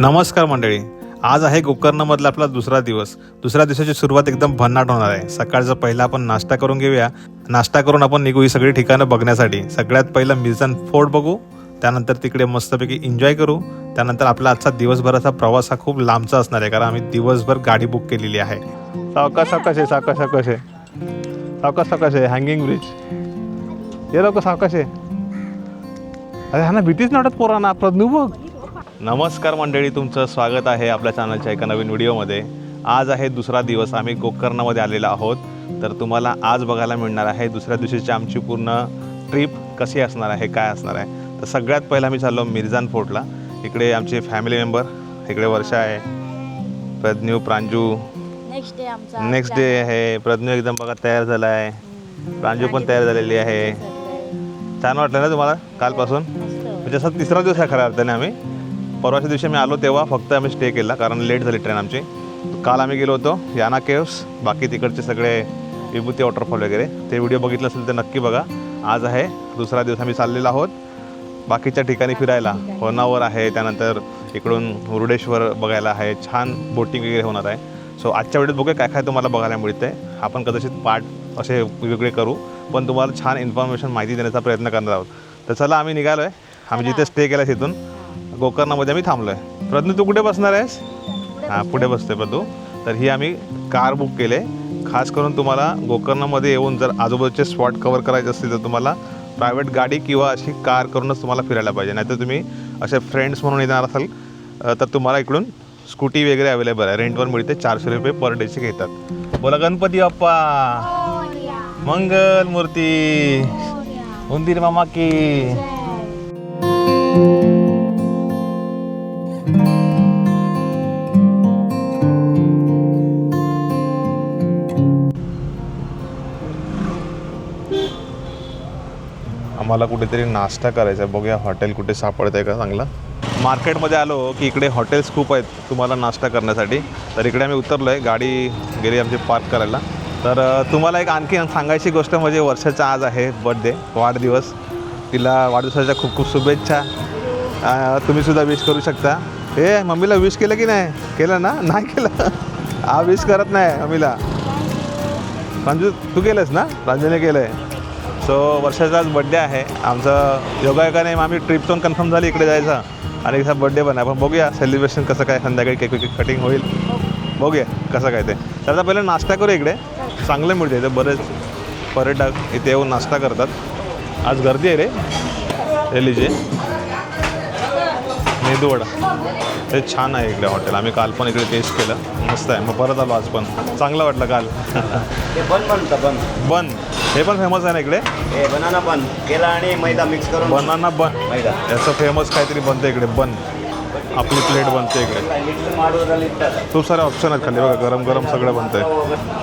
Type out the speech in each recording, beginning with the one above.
नमस्कार मंडळी. आज आहे गोकर्णमधला आपला दुसरा दिवस. दुसऱ्या दिवसाची सुरुवात एकदम भन्नाट होणार आहे. सकाळचा पहिला आपण नाश्ता करून घेऊया. नाश्ता करून आपण निघू ही सगळी ठिकाणं बघण्यासाठी. सगळ्यात पहिलं मिर्झन फोर्ट बघू. त्यानंतर तिकडे मस्तपैकी एन्जॉय करू. त्यानंतर आपला आजचा दिवसभराचा प्रवास हा खूप लांबचा असणार आहे कारण आम्ही दिवसभर गाडी बुक केलेली आहे. सावकाश सावकाश आहे सावकाश सावकाश आहे सावकाश सावकाश आहे हँगिंग ब्रिज ये लोक सावकाश आहे अरे हा ना भीतीच नाटत पोरांना. प्रज्ञू बघ. नमस्कार मंडळी तुमचं स्वागत आहे आपल्या चॅनलच्या एका नवीन व्हिडिओमध्ये. आज आहे दुसरा दिवस आम्ही गोकर्णमध्ये आलेलो आहोत. तर तुम्हाला आज बघायला मिळणार आहे दुसऱ्या दिवशीची आमची पूर्ण ट्रिप कशी असणार आहे काय असणार आहे. तर सगळ्यात पहिला मी चाललो मिर्झान फोर्टला. इकडे आमचे फॅमिली मेंबर इकडे वर्षा आहे प्रज्ञू प्रांजू. नेक्स्ट डे आमचा नेक्स्ट डे आहे. प्रज्ञू एकदम बघा तयार झाला आहे प्रांजू पण तयार झालेली आहे. छान वाटलं ना तुम्हाला कालपासून? म्हणजे असा तिसरा दिवस आहे खऱ्या अर्थाने आम्ही. परवाच्या दिवशी मी आलो तेव्हा फक्त आम्ही स्टे केला कारण लेट झाली ट्रेन आमची. काल आम्ही गेलो होतो याना केव्स बाकी तिकडचे सगळे विभूती वॉटरफॉल वगैरे. ते व्हिडिओ बघितलं असेल तर नक्की बघा. आज आहे दुसरा दिवस आम्ही चाललेलो आहोत. बाकीच्या ठिकाणी फिरायला. होनावर आहे त्यानंतर इकडून मुरुडेश्वर बघायला आहे. छान बोटिंग वगैरे होणार आहे. सो आजच्या व्हिडिओत बघूया काय काय तुम्हाला बघायला मिळतं आहे आपण कदाचित पार्ट असे वेगळे करू पण तुम्हाला छान इन्फॉर्मेशन माहिती देण्याचा प्रयत्न करणार आहोत. तर चला आम्ही निघालो आहे आम्ही जिथे स्टे केला तिथून. गोकर्णामध्ये आम्ही थांबलो आहे प्रज्ञू तू कुठे बसणार आहेस? हां पुढे बसते प्रतू तर ही आम्ही कार बुक केले. खास करून तुम्हाला गोकर्णामध्ये येऊन जर आजूबाजूचे स्पॉट कवर करायचे असतील तर तुम्हाला प्रायव्हेट गाडी किंवा अशी कार करूनच तुम्हाला फिरायला पाहिजे. नाहीतर तुम्ही असे फ्रेंड्स म्हणून येणार असाल तर तुम्हाला इकडून स्कूटी वगैरे अवेलेबल आहे. रेंटवर मिळते चारशे रुपये पर डेचे घेतात. बोला गणपती बाप्पा. मंगल मूर्ती उंदीर मामा की. मला कुठेतरी नाश्ता करायचा आहे. बघूया हॉटेल कुठे सापडतं आहे का चांगलं. मार्केटमध्ये आलो की इकडे हॉटेल्स खूप आहेत तुम्हाला नाश्ता करण्यासाठी. तर इकडे आम्ही उतरलो आहे गाडी गेली आमची पार्क करायला. तर तुम्हाला एक आणखी सांगायची गोष्ट म्हणजे वर्षाचा आज आहे बर्थडे वाढदिवस. तिला वाढदिवसाच्या खूप खूप शुभेच्छा. तुम्ही सुद्धा विश करू शकता. हे मम्मीला विश केलं की नाही? केलं ना? नाही केलं. हा विश करत नाही मम्मीला. रांजू तू केलंस ना? रांजूने केलं आहे सो वर्षाचा आज बड्डे आहे. आमचं योगायोगाने आम्ही ट्रिपतून कन्फर्म झाली इकडे जायचा. आणि इथं बड्डे पण आहे. पण बघूया सेलिब्रेशन कसं काय संध्याकाळी केक केक कटिंग होईल. बघूया कसं काय ते. तर आता पहिलं नाश्ता करू इकडे. चांगलं मिळते इथे बरेच पर्यटक इथे येऊन नाश्ता करतात. आज गर्दी आहे रे. रेलीचे मेदूवडा. हे छान आहे इकडे हॉटेल. आम्ही काल पण इकडे टेस्ट केलं. मस्त आहे. मग परत आलो आज पण. चांगलं वाटलं काल. ते बन बन हे पण फेमस आहे ना इकडे? हे बनाना बन. केला आणि मैदा मिक्स करून. बनाना बन. मैदा. याचं फेमस काहीतरी बनतं इकडे बन. आपली प्लेट बनते इकडे. खूप सारे ऑप्शन आहेत खाली. बघा गरम गरम सगळं बनतंय.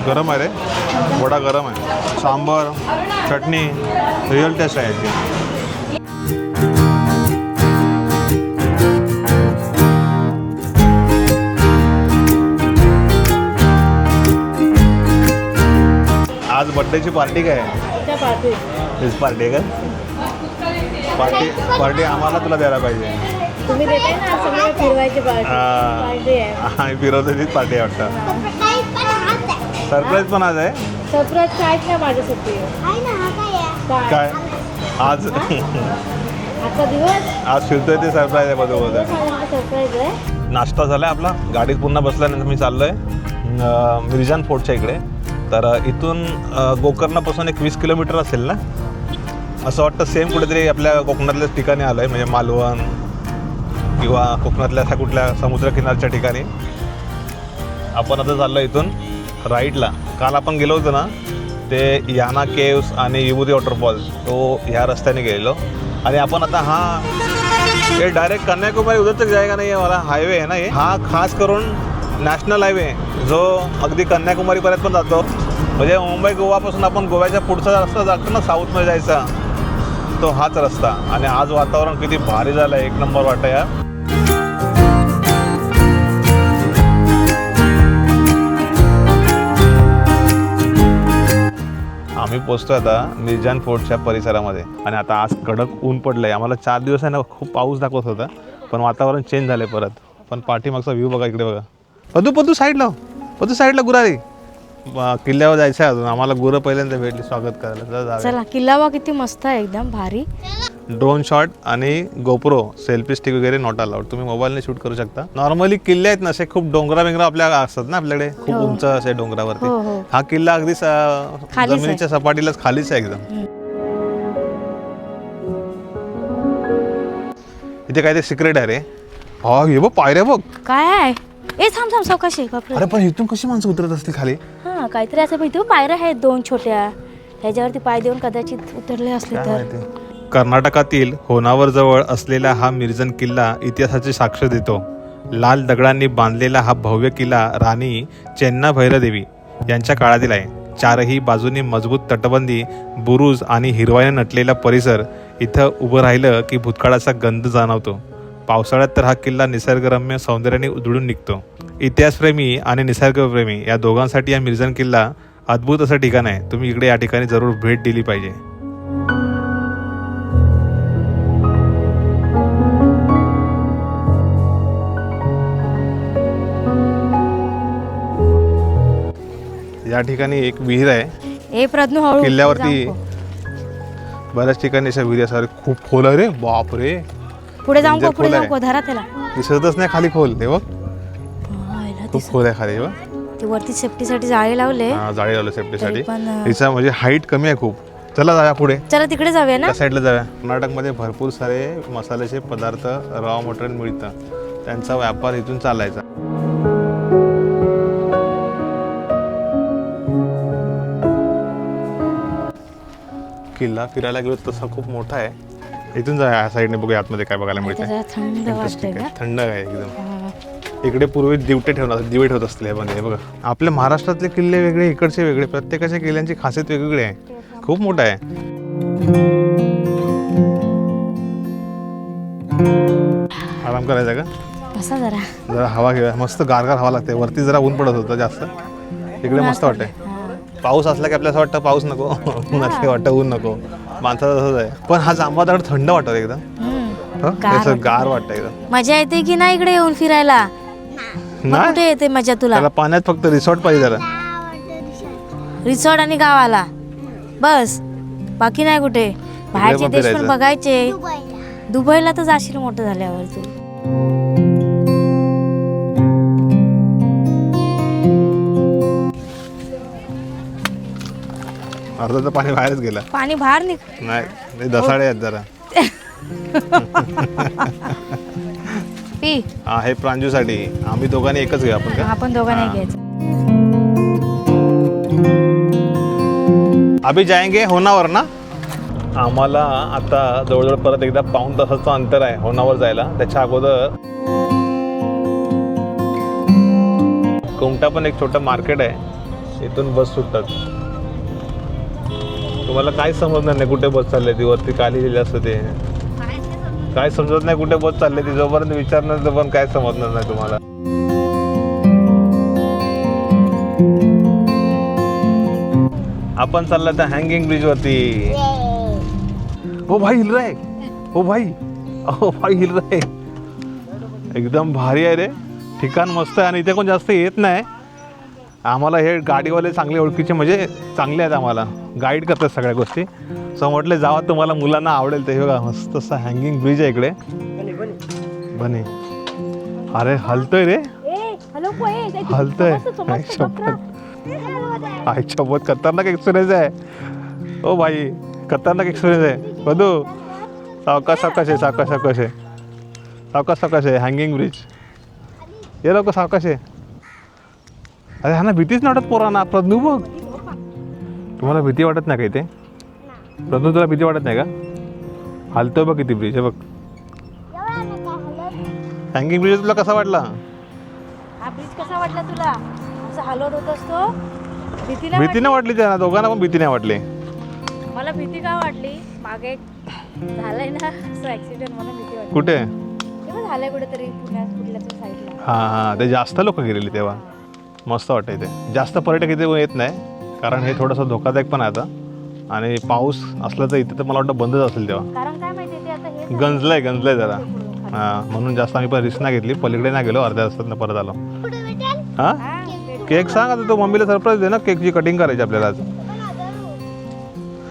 गरम आहे रे. वडा गरम आहे. सांबर चटणी. रिअल टेस्ट आहे बड्डेची पार्टी काय? आहे त्या पार्टी आहे का? पार्टी पार्टी आम्हाला तुला द्यायला पाहिजे. तुम्ही देताय ना सगळं फिरवायची पार्टी. हा. फिरवते तीच पार्टी आहे वाटतं. सरप्राईज पण आज आहे? सरप्राईज नाही माझ्यासाठी काय? काय? आज. आजचा दिवस? आज फिरतोय ते सरप्राईज आहे बरोबर सरप्राईज आहे. नाश्ता झाला आहे आपला. गाडीत पुन्हा बसल्यानंतर मी चाललो आहे मिर्जान फोर्टच्या इकडे. तर इथून गोकर्णापासून एक वीस किलोमीटर असेल ना? असं वाटतं सेम कुठेतरी आपल्या कोकणातल्याच ठिकाणी आलं आहे म्हणजे मालवण किंवा कोकणातल्या अशा कुठल्या समुद्रकिनारच्या ठिकाणी. आपण आता चाललो इथून राईटला. काल आपण गेलो होतो ना ते याना केव्स आणि युबुदी वॉटरफॉल तो ह्या रस्त्याने गेलेलो. आणि आपण आता हा हे डायरेक्ट कन्याकुमारी उधर जायगा नाही आहे मला हायवे आहे ना हे. हा खास करून नॅशनल हायवे जो अगदी कन्याकुमारीपर्यंत पण जातो. म्हणजे मुंबई गोवापासून आपण गोव्याच्या पुढचा रस्ता जातो ना साऊथमध्ये जायचा. तो हाच रस्ता. आणि आज वातावरण किती भारी झालं आहे एक नंबर वाटतं या आम्ही पोचतो आता निर्जान फोर्टच्या परिसरामध्ये. आणि आता आज कडक ऊन पडलं आहे आम्हाला चार दिवस आहे ना खूप पाऊस दाखवत होता. पण वातावरण चेंज झालं आहे परत. पण पाठीमागचा व्ह्यू बघा इकडे बघा. पदू पदू साईडला पदू साईडला गुरारी. किल्ल्यावर जायचं आहे अजून. आम्हाला गुरं पहिल्यांदा भेटली. स्वागत करायला. चला जाऊया. चला किल्ला बा किती मस्त आहे एकदम भारी. ड्रोन शॉट आणि गोप्रो सेल्फी स्टिक वगैरे नॉट अलाउड तुम्ही मोबाईलने शूट करू शकता. नॉर्मली किल्ले आहेत ना असे खूप डोंगरा बिंगरा आपल्या असतात ना आपल्याकडे? खूप उंच असे डोंगरावरती. हो हो. हा किल्ला अगदी स- खालीच आहे. जमिनीच्या सपाटीलाच खालीच आहे एकदम. इथे काय ते सिक्रेट आहे रे. हा हे बघ पायऱ्या बघ. काय आहे? ए थांब थांब सावकाशी बापरे. अरे पण इथून कशी माणसं उतरत असतील खाली? हा काहीतरी असं माहिती पायऱ्या आहेत दोन छोट्या. ह्याच्यावरती पाय देऊन कदाचित उतरले असले काय तर. माहिती? कर्नाटकातील होनावर जवळ असलेला हा मिर्जन किल्ला इतिहासाची साक्ष देतो. लाल दगडांनी बांधलेला हा भव्य किल्ला राणी चेन्ना भैरदेवी यांच्या काळातील आहे. चारही बाजूनी मजबूत तटबंदी बुरुज आणि हिरवाईने नटलेला परिसर इथं उभं राहिलं की भूतकाळाचा गंध जाणवतो. पावसाळ्यात तर हा किल्ला निसर्गरम्य सौंदर्याने उधळून निघतो. इतिहासप्रेमी आणि निसर्गप्रेमी या दोघांसाठी हा मिर्जन किल्ला अद्भुत असं ठिकाण आहे. तुम्ही इकडे या ठिकाणी जरूर भेट दिली पाहिजे. या ठिकाणी एक विहीर आहे. किल्ल्यावरती बऱ्याच ठिकाणी अशा विहिरी असतात. खूप खोल रे. बाप रे. पुढे जाऊ को पुढे खोल जाऊ. को धरा त्याला दिसतच नाही खाली खोल ते बघ. हा, खूप. खोल आहे खाली बघ. ते वरती सेफ्टीसाठी जाळे लावले. हा, जाळी लावलं सेफ्टीसाठी पण, अं, तिचा म्हणजे हाईट कमी आहे खूप. चला जाऊया पुढे. चला तिकडे जाऊया ना? त्या साईडला जाऊया. कर्नाटकमध्ये भरपूर सारे मसाल्याचे पदार्थ रॉ मटेरियल मिळतं. त्यांचा व्यापार इथून चालायचा. किल्ला फिरायला गेलो तसा खूप मोठा आहे. इथून जाऊया या साईडने बघूया आतमध्ये काय बघायला मिळतं थंड वाटतंय Interesting का? आहे. थंड आहे एकदम. इकडे पूर्वी दिवटे ठेवणार दिवे ठेवत ह्यामध्ये हे बघा आपल्या महाराष्ट्रातले किल्ले वेगळे इकडचे वेगळे प्रत्येकाच्या किल्ल्यांची खासियत वेगवेगळी आहे. खूप मोठा आहे. आराम करायचा का? बसा जरा. जरा हवा घेऊया. मस्त गारगार हवा लागते. वरती जरा ऊन पडत होतं जास्त. इकडे मस्त वाटतंय. पाऊस असला की आपल्याला असं वाटतं पाऊस नको. ऊन वाटतं ऊन नको. माणसाचं तसंच आहे. पण हा जांभा दगड थंड वाटत एकदम. हं? गार असं वाटतं. गार वाटतं एकदम. मजा येते की नाही इकडे येऊन फिरायला? मग नाही. कुठे येते मजा तुला? त्याला पाण्यात फक्त रिसॉर्ट पाहिजे जरा रिसॉर्ट आणि गावाला. बस. बाकी नाही कुठे. बाहेरचे पण देश पण फिरायचं. बघायचे. दुबईला तर जाशील मोठं झाल्यावर तू. अर्धा तर पाणी बाहेरच गेलं. पाणी बाहेर निघ नाही ते दसाडे आहेत जरा. पी. हा हे प्रांजूसाठी. आम्ही दोघांनी एकच घेऊ आपण का? आपण दोघांनी. घ्यायचं. अभि जाएंगे होनावर ना? आम्हाला आता जवळजवळ परत एकदा पाऊण तासाचं अंतर आहे होनावर जायला. त्याच्या अगोदर कोमटा पण एक छोटं मार्केट आहे इथून बस सुटतात. तुम्हाला काय समजणार नाही कुठे बस चालले ती? वरती काय लिहिलेलं असतं ते. काय समजत नाही कुठे बस चालले ती? जोपर्यंत विचारणार तोपर्यंत काय समजणार नाही तुम्हाला. आपण चालला त्या हँगिंग ब्रिज वरती. ओ भाई हिल रे ओ भाई ओ भाई हिल रे एकदम भारी आहे रे. ठिकाण मस्त आहे आणि इथे कोण जास्त येत नाही. आम्हाला हे गाडीवाले चांगले ओळखीचे म्हणजे चांगले आहेत आम्हाला. गाईड करतात सगळ्या गोष्टी. सो म्हटले जावा तुम्हाला मुलांना आवडेल ते. हे बघा मस्त असा हँगिंग ब्रिज आहे इकडे. बने अरे हलतोय रे. हलतोय. आई शपथ. आई शपथ खतरनाक एक्सपिरियन्स आहे. ओ भाई खतरनाक एक्सपिरियन्स आहे. बधू सावकाश सावकाश आहे सावकाश सावकाश आहे. सावकाश सावकाश आहे हँगिंग ब्रिज ये लोक सावकाश आहे. अरे हा ना भीतीच नाही वाटत पोरांना. प्रज्ञू बघ. तुम्हाला भीती वाटत नाही का इथे? प्रज्ञू तुला भीती वाटत नाही का? हलतोय बघ किती ब्रिज बघ. हँगिंग ब्रिज तुला कसा वाटला? हा ब्रिज कसा वाटला तुला? असं हलवत होत असतो. भीती नाही भीती नाही वाटली? त्यांना दोघांना पण भीती नाही वाटली? मला भीती का वाटली? मागे झालंय ना असं ऍक्सिडेंट मला भीती वाटली. कुठे? ते झालंय कुठेतरी पुण्यात कुठल्या साईडला हां हां ते जास्त लोक गेलेली तेव्हा. मस्त वाटतं इथे. जास्त पर्यटक इथे येत नाही कारण हे थोडंसं धोकादायक पण आहे आता. आणि पाऊस असला तर इथे तर मला वाटतं बंदच असेल तेव्हा. कारण काय माहिती ते आता हे गंजलंय गंजलंय जरा. हां म्हणून जास्त आम्ही पण रिस्क नाही घेतली. पलीकडे नाही गेलो अर्ध्या तासात परत आलो. हां? केक सांग आता तो मम्मीला सरप्राईज दे ना केकची कटिंग करायची आपल्याला आज.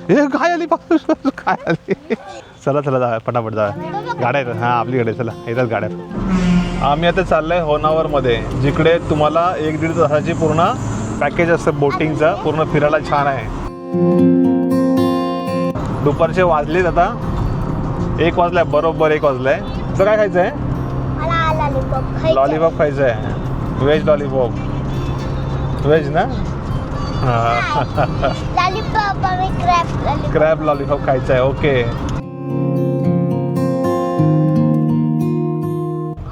हे काय आली? पाऊस काय आली? चला चला जा पटापट जा. गाड्या आहेत. हां आपली गाडी आहे, चला येतात गाड्या. आम्ही आता चाललोय होनावरमध्ये जिकडे तुम्हाला एक दीड तासाची पूर्ण पॅकेज असतं बोटिंगचं पूर्ण फिरायला छान आहे. दुपारचे वाजलेत आता. एक वाजलाय बरोबर एक वाजलाय. तुला काय खायचं आहे लॉलीपॉप खायचं आहे व्हेज लॉलीपॉप व्हेज ना? हां. क्रॅप लॉलीपॉप खायचं आहे ओके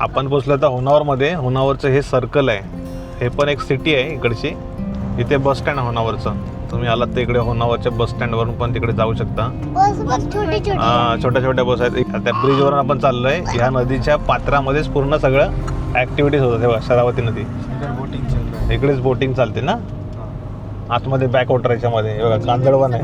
आपण पोचलो आता होनावरमध्ये. होनावरचं हे सर्कल आहे. हे पण एक सिटी आहे इकडची. इथे बस स्टँड आहे होनावरचं. तुम्ही आलात तर इकडे होनावरच्या बस स्टँडवरून पण तिकडे जाऊ शकता. बस बस छोटी छोटी. हा, छोट्या छोट्या बस आहेत. एक- त्या ब्रिजवरून आपण चाललोय. ह्या नदीच्या पात्रामध्येच पूर्ण सगळं ऍक्टिव्हिटीज होतात. तेव्हा शरावती नदी. इकडेच बोटिंग चालते ना? आतमध्ये बॅक वॉटर याच्यामध्ये. हे बघा कांदळवन आहे.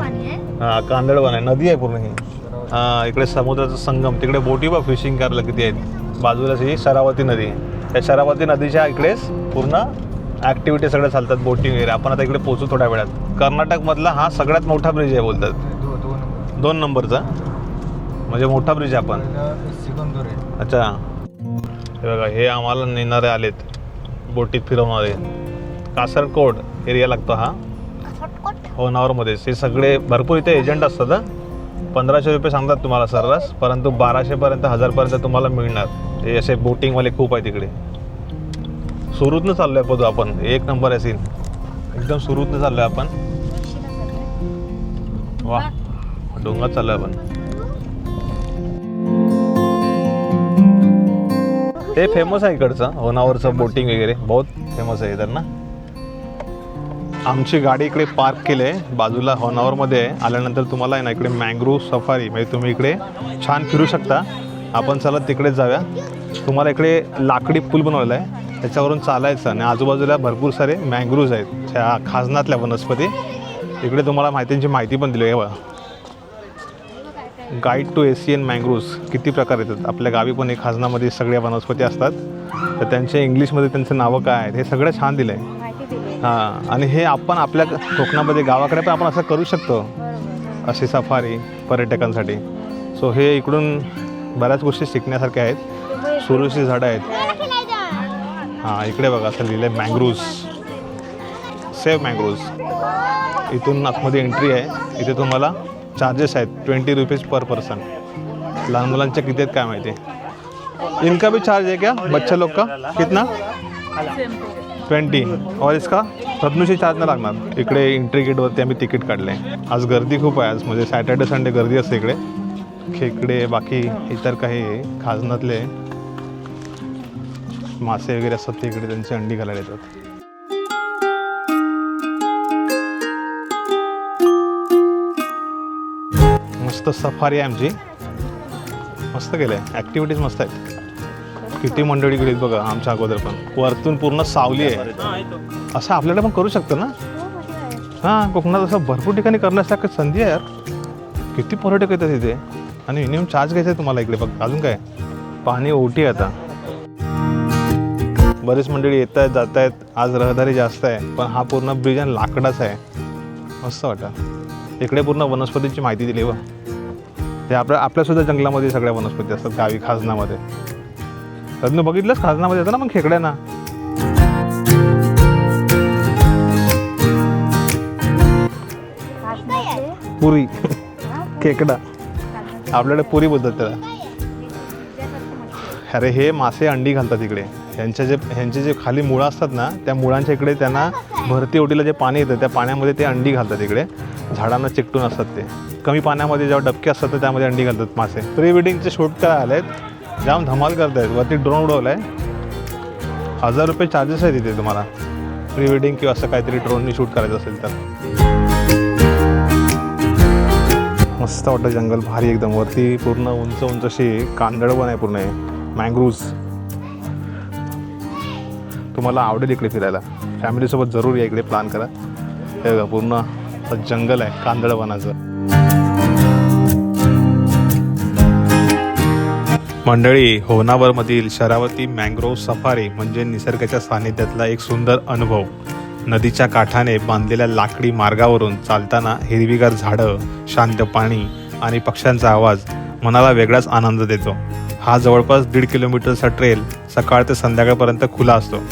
हा कांदळवन आहे. नदी आहे पूर्ण ही. हा इकडे समुद्राचा संगम. तिकडे बोटी बघ फिशिंग करायला किती आहेत. बाजूलाच ही शरावती नदी. त्या शरावती नदीच्या इकडेच पूर्ण ॲक्टिव्हिटी सगळ्या चालतात बोटिंग वगैरे. आपण आता इकडे पोहोचू थोड्या वेळात. कर्नाटकमधला हा सगळ्यात मोठा ब्रिज आहे बोलतात. दोन नंबरचा. म्हणजे मोठा ब्रिज आहे आपण. अच्छा. हे बघा हे आम्हाला नेणारे आलेत. बोटीत फिरवणारे. कासरकोड एरिया लागतो हा. होनावरमध्येच हे सगळे भरपूर इथे एजंट असतात हं. पंधराशे रुपये सांगतात तुम्हाला सर्रास परंतु बाराशेपर्यंत हजारपर्यंत तुम्हाला मिळणार. हे असे बोटिंगवाले खूप आहे तिकडे सुरूतनं चाललोय बघू आपण. एक नंबर आहे सीन एकदम सुरूतनं चाललोय आपण. वा डोंगरात चाललोय आपण. हे फेमस आहे इकडचं होनावरचं बोटिंग वगैरे. बहुत फेमस आहे इधर ना आमची गाडी इकडे पार्क केली आहे. बाजूला होनावरमध्ये आहे. आल्यानंतर तुम्हाला आहे ना इकडे मँग्रोव सफारी म्हणजे तुम्ही इकडे छान फिरू शकता. आपण चला तिकडेच जाऊया. तुम्हाला इकडे लाकडी पूल बनवला आहे. त्याच्यावरून चालायचं आणि आजूबाजूला भरपूर सारे मँग्रोव्ज आहेत. त्या खाजनातल्या वनस्पती. इकडे तुम्हाला माहितींची माहिती पण दिली आहे. बघा. गाईड टू एशियन मँग्रोव्ज किती प्रकार येतात. आपल्या गावी पण एक खाजनामध्ये सगळ्या वनस्पती असतात. तर त्यांच्या इंग्लिशमध्ये त्यांचं नावं काय आहेत हे सगळं छान दिलं आहे हां आणि हे आपण आपल्या कोकणामध्ये गावाकडे पण आपण असं करू शकतो. अशी सफारी पर्यटकांसाठी. सो हे इकडून बऱ्याच गोष्टी शिकण्यासारख्या आहेत. सुरूची झाडं आहेत. हां इकडे बघा असं लिहिलं आहे मँग्रोव्ज सेव्ह मँग्रोव्ज इथून आतमध्ये एंट्री आहे. इथे तुम्हाला चार्जेस आहेत. ट्वेंटी रुपीज पर पर्सन लहान मुलांच्या किती आहेत काय माहिती? इनका भी चार्ज है क्या? बच्चे लोग का कितना ट्वेंटी. और इसका प्रज्ञूशी चार्ज नाही लागणार. इकडे एंट्री गेटवरती आम्ही तिकीट काढले. आज गर्दी खूप आहे. आज म्हणजे सॅटर्डे संडे गर्दी असते इकडे. खेकडे बाकी इतर काही खाजनातले मासे वगैरे असतात ते इकडे त्यांची अंडी घालायला येतात. मस्त सफारी आहे आमची. मस्त केलं आहे ॲक्टिव्हिटीज मस्त आहेत. किती मंडळी गेलीत बघा आमच्या अगोदर पण. वरतून पूर्ण सावली आहे. असं आपल्याला पण करू शकतं ना? हां कोकणात असं भरपूर ठिकाणी करण्यासारखी संधी आहे यार. किती पर्यटक येतात तिथे आणि मिनिमम चार्ज घ्यायचा आहे तुम्हाला इकडे बघ. अजून काय? पाणी ओटी आहे आता. बरेच मंडळी येत आहेत जात आहेत आज रहदारी जास्त आहे. पण हा पूर्ण ब्रिज आणि लाकडाच आहे. मस्त वाटतं. इकडे पूर्ण वनस्पतीची माहिती दिली व ते आपल्या आपल्यासुद्धा जंगलामध्ये सगळ्या वनस्पती असतात गावी खाजनामध्ये रत्न बघितलंच खाजनामध्ये येतं ना मग खेकड्यांना? पुरी. खेकडा. आपल्याकडे पुरी बोलतात त्याला अरे हे मासे अंडी घालतात इकडे. ह्यांच्या जे ह्यांचे जे खाली मुळं असतात ना त्या मुळांच्या इकडे त्यांना भरती ओटीला जे पाणी येतं त्या पाण्यामध्ये ते अंडी घालतात इकडे. झाडांना चिकटून असतात ते. कमी पाण्यामध्ये जेव्हा डबके असतात तर त्यामध्ये अंडी घालतात मासे. प्री वेडिंगचे शूट काय आले आहेत जाम धमाल करतायत. वरती ड्रोन उडवलाय. आहे हजार रुपये चार्जेस आहेत तिथे तुम्हाला. प्री वेडिंग किंवा असं काहीतरी ड्रोननी शूट करायचं असेल तर. मस्त वाटतं जंगल भारी एकदम. वरती पूर्ण उंच उंच अशी कांदळवन आहे पूर्ण मँग्रोव्ज तुम्हाला आवडेल इकडे फिरायला. फॅमिलीसोबत जरूर या इकडे प्लॅन करा. हे बघा पूर्ण जंगल आहे कांदळवनाचं मंडळी होनावरमधील शरावती मँग्रोव्ह सफारी म्हणजे निसर्गाच्या सानिध्यातला एक सुंदर अनुभव. नदीच्या काठाने बांधलेल्या लाकडी मार्गावरून चालताना हिरवीगार झाडं शांत पाणी आणि पक्ष्यांचा आवाज मनाला वेगळाच आनंद देतो. हा जवळपास दीड किलोमीटरचा ट्रेल सकाळ ते संध्याकाळपर्यंत खुला असतो.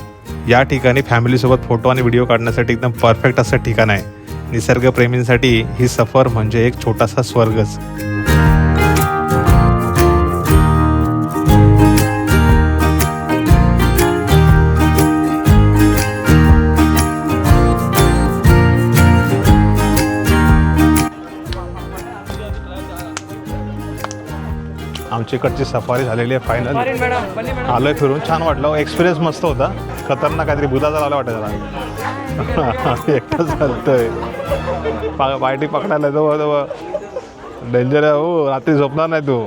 या ठिकाणी फॅमिलीसोबत फोटो आणि व्हिडिओ काढण्यासाठी एकदम परफेक्ट असं ठिकाण आहे. निसर्गप्रेमींसाठी ही सफर म्हणजे एक छोटासा स्वर्गच. इकडची सफारी झालेली आहे फायनल आलोय फिरून. छान वाटलं. एक्सपिरियन्स मस्त होता. खतरनाक काहीतरी भुताचा लावला वाटत एकटाच चालतंय. पा पार्टी पकडायला जवळ जवळ डेंजर आहे हो. रात्री झोपणार नाही तू.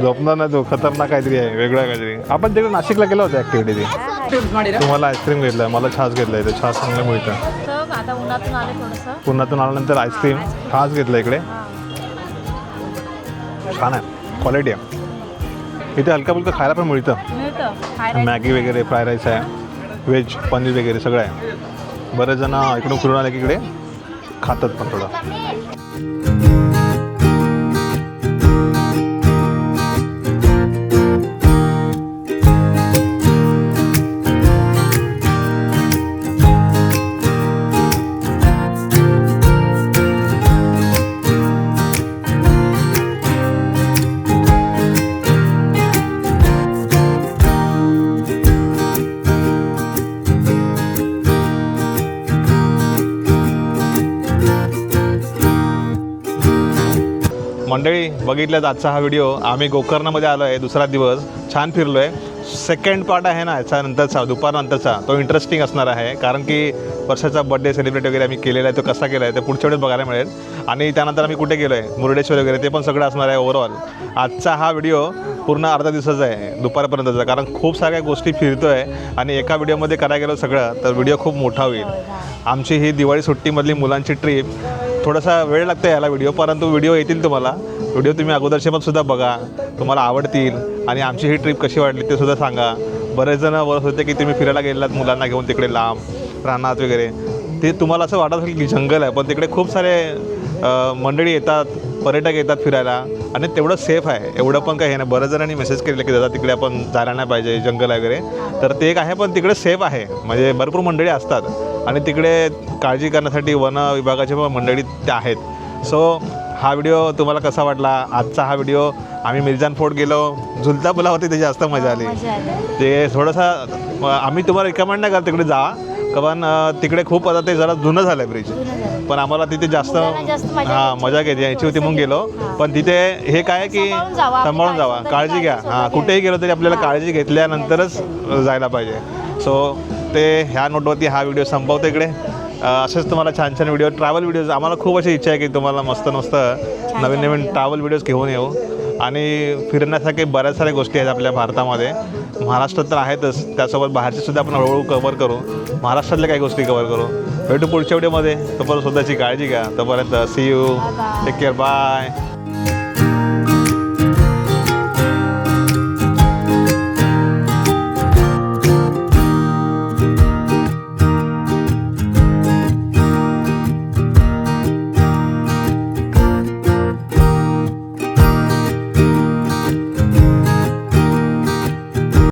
झोपणार नाही तू. खतरनाक काहीतरी आहे वेगळं काहीतरी. आपण तिकडे नाशिकला गेलो होतो ॲक्टिव्हिटी ती. हा, हा. तुम्हाला आईस्क्रीम घेतलं मला छास घेतलं इथे छास चांगलं मिळतं तर आता उन्हातून आले थोडंसं. पुण्यातून आल्यानंतर आईस्क्रीम छास घेतलं इकडे. छान आहे. क्वालिटी आहे. इथे हलका फुलकं खायला पण मिळतं. मॅगी वगैरे फ्राय राईस आहे व्हेज पनीर वगैरे सगळं आहे. बरेच जण इकडून फिरून आले की इकडे खातात पण थोडं. मंडळी बघितल्यात आजचा हा व्हिडिओ आम्ही गोकर्णामध्ये आलो आहे दुसरा दिवस. छान फिरलो आहे सेकंड पार्ट आहे ना याचा नंतरचा दुपारनंतरचा तो इंटरेस्टिंग असणार आहे कारण की वर्षाचा बड्डे सेलिब्रेट वगैरे आम्ही केलेला आहे तो कसा केला आहे ते पुढच्या वेळेस बघायला मिळेल. आणि त्यानंतर आम्ही कुठे गेलो आहे मुरडेश्वर वगैरे ते पण सगळं असणार आहे ओव्हरऑल आजचा हा व्हिडिओ पूर्ण अर्धा दिवसाचा आहे दुपारपर्यंतचा कारण खूप साऱ्या गोष्टी फिरतो आहे आणि एका व्हिडिओमध्ये करायला गेलो सगळं तर व्हिडिओ खूप मोठा होईल. आमची ही दिवाळी सुट्टीमधली मुलांची ट्रीप थोडासा वेळ लागतो याला व्हिडिओ परंतु व्हिडिओ येतील तुम्हाला. व्हिडिओ तुम्ही अगोदरचे पण सुद्धा बघा. तुम्हाला आवडतील. आणि आमची ही ट्रिप कशी वाटली ते सुद्धा सांगा. बरेच जण बोलत होते की तुम्ही फिरायला गेलात मुलांना घेऊन तिकडे लांब रानात वगैरे. ते तुम्हाला असं वाटत असेल की जंगल आहे पण तिकडे खूप सारे मंडळी येतात पर्यटक येतात फिरायला. आणि तेवढं सेफ आहे. एवढं पण काही नाही. बऱ्याच जणांनी मेसेज केलेलं की दादा तिकडे आपण जायला नाही पाहिजे जंगल वगैरे. तर ते एक आहे पण तिकडे सेफ आहे. म्हणजे भरपूर मंडळी असतात. आणि तिकडे काळजी करण्यासाठी वन विभागाचे पण मंडळी त्या आहेत. सो हा व्हिडिओ तुम्हाला कसा वाटला? आजचा हा व्हिडिओ. आम्ही मिर्जान फोर्ट गेलो. झुलता पुलावरती त्याची जास्त मजा आली. ते थोडंसं आम्ही तुम्हाला रिकमेंड नाही करत तिकडे जा. कारण तिकडे खूप आता ते जरा जुनं झालं ब्रिज जुनं झालं. पण आम्हाला तिथे जास्त हां मजा घ्यायची यायची होती म्हणून गेलो. पण तिथे हे काय आहे की सांभाळून जावा, काळजी घ्या. हां कुठेही गेलो तरी आपल्याला काळजी घेतल्यानंतरच जायला पाहिजे. सो ते ह्या नोटवरती हा व्हिडिओ संपवतो इकडे. असेच तुम्हाला छान छान व्हिडिओ ट्रॅव्हल व्हिडिओज आम्हाला खूप अशी इच्छा आहे की तुम्हाला मस्त मस्त नवीन नवीन. ट्रॅव्हल व्हिडिओज घेऊन येऊ. आणि फिरण्यासारखे बऱ्याच साऱ्या गोष्टी आहेत आपल्या भारतामध्ये. महाराष्ट्रात तर आहेतच. त्यासोबत बाहेरचे सुद्धा आपण हळूहळू कवर करू. महाराष्ट्रातल्या काही गोष्टी कवर करू. भेटू पुढच्या व्हिडिओमध्ये तोपर्यंत स्वतःची काळजी घ्या. तोपर्यंत see you. Take care bye